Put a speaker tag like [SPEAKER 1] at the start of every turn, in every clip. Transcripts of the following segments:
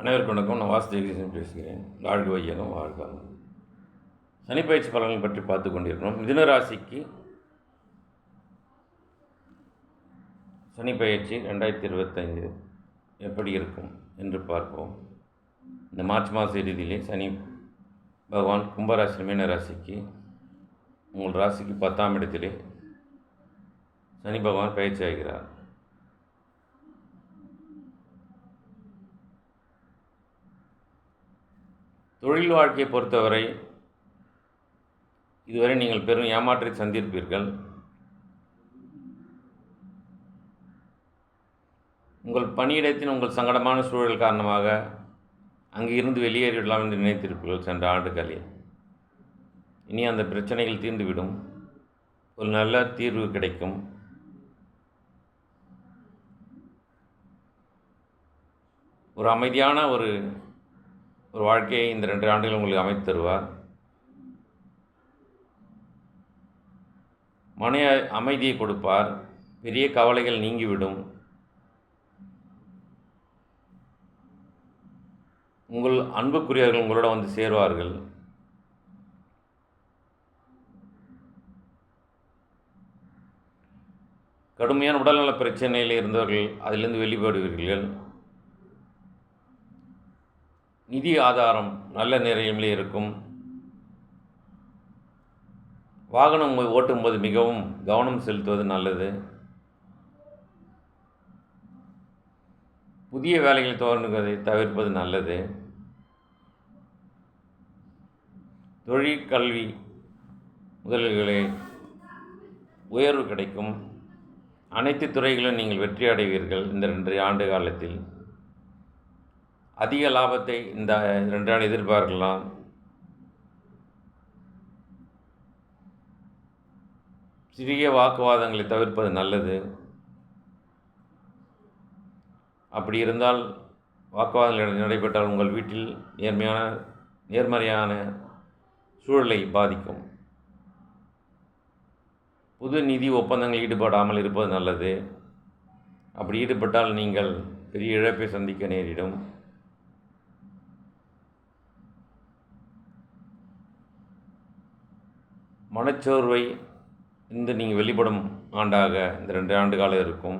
[SPEAKER 1] அனைவருக்கும் வணக்கம். நான் வாசு ஜெகதீசன் பேசுகிறேன். வாழ்க வையகம் வாழ்க சனிப்பயிற்சி சனி பயிற்சி பலன்கள் பற்றி பார்த்து கொண்டிருக்கிறோம். மிதுன ராசிக்கு சனி பயிற்சி ரெண்டாயிரத்தி இருபத்தைந்து எப்படி இருக்கும் என்று பார்ப்போம். இந்த மார்ச் மாத இறுதியிலே சனி பகவான் கும்பராசி மீன ராசிக்கு உங்கள் ராசிக்கு பத்தாம் இடத்திலே சனி பகவான் பயிற்சி ஆகிறார். தொழில் வாழ்க்கையை பொறுத்தவரை இதுவரை நீங்கள் பெரும் ஏமாற்றை சந்திருப்பீர்கள். உங்கள் பணியிடத்தின் உங்கள் சங்கடமான சூழல் காரணமாக அங்கிருந்து வெளியேறிவிடலாம் என்று நினைத்திருப்பீர்கள் சென்ற ஆண்டுகளில் இனி அந்த பிரச்சனைகள் தீர்ந்துவிடும். ஒரு நல்ல தீர்வு கிடைக்கும். ஒரு அமைதியான ஒரு ஒரு வாழ்க்கையை இந்த ரெண்டு ஆண்டுகள் உங்களுக்கு அமைத்து தருவார். மன அமைதியை கொடுப்பார். பெரிய கவலைகள் நீங்கிவிடும். உங்கள் அன்புக்குரியவர்கள் உங்களோட வந்து சேருவார்கள். கடுமையான உடல்நல பிரச்சனையில் இருந்தவர்கள் அதிலிருந்து வெளிப்படுவீர்கள். நிதி ஆதாரம் நல்ல நிலையிலே இருக்கும். வாகனம் ஓட்டும்போது மிகவும் கவனம் செலுத்துவது நல்லது. புதிய வேலைகளை தோன்றுவதை தவிர்ப்பது நல்லது. தொழில் கல்வி முதலீடுகளை உயர்வு கிடைக்கும். அனைத்து துறைகளிலும் நீங்கள் வெற்றி அடைவீர்கள். இந்த ரெண்டு ஆண்டு காலத்தில் அதிக லாபத்தை இந்த ரெண்டு நாள் எதிர்பார்க்கலாம். சிறிய வாக்குவாதங்களை தவிர்ப்பது நல்லது. அப்படி இருந்தால் வாக்குவாதங்கள் நடைபெற்றால் உங்கள் வீட்டில் நேர்மையான நேர்மறையான சூழலை பாதிக்கும். புது நிதி ஒப்பந்தங்கள் ஈடுபடாமல் இருப்பது நல்லது. அப்படி ஈடுபட்டால் நீங்கள் பெரிய இழப்பை சந்திக்க நேரிடும். மனச்சோர்வை இருந்து நீங்கள் வெளிப்படும் ஆண்டாக இந்த ரெண்டு ஆண்டு காலம் இருக்கும்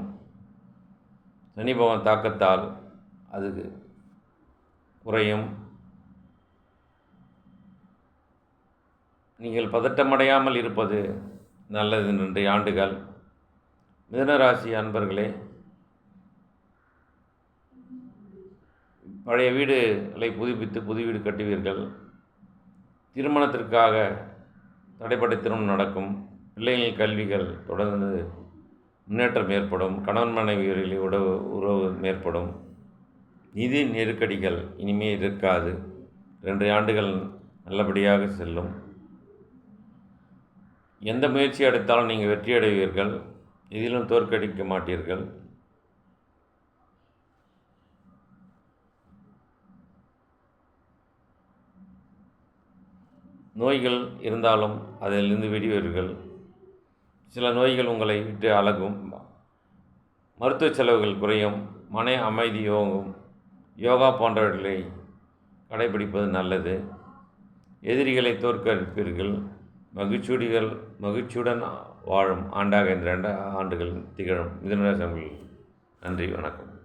[SPEAKER 1] சனிபவன் தாக்கத்தால் அது குறையும். நீங்கள் பதட்டமடையாமல் இருப்பது நல்லது ரெண்டு ஆண்டுகள். மிதனராசி அன்பர்களே பழைய வீடுகளை புதுப்பித்து புது வீடு கட்டுவீர்கள். திருமணத்திற்காக தடைப்பட்ட திருமணம் நடக்கும். பிள்ளைகள் கல்விகள் தொடர்ந்து முன்னேற்றம் ஏற்படும். கணவன் மனைவிகளில் உறவு உறவு ஏற்படும். நிதி நெருக்கடிகள் இனிமே இருக்காது. ரெண்டு ஆண்டுகள் நல்லபடியாக செல்லும். எந்த முயற்சி எடுத்தாலும் நீங்கள் வெற்றி அடைவீர்கள் இதிலும் தோற்கடிக்க மாட்டீர்கள். நோய்கள் இருந்தாலும் அதிலிருந்து விடுவீர்கள் சில நோய்கள் உங்களை விட்டு அழகும். மருத்துவ செலவுகள் குறையும். மன அமைதி யோகம் யோகா போன்றவர்களை கடைபிடிப்பது நல்லது. எதிரிகளை தோற்கடிப்பீர்கள். மகிழ்ச்சியுடிகள் மகிழ்ச்சியுடன் வாழும் ஆண்டாக இந்த ரெண்டு ஆண்டுகள் திகழும். மிதனராசி நன்றி வணக்கம்.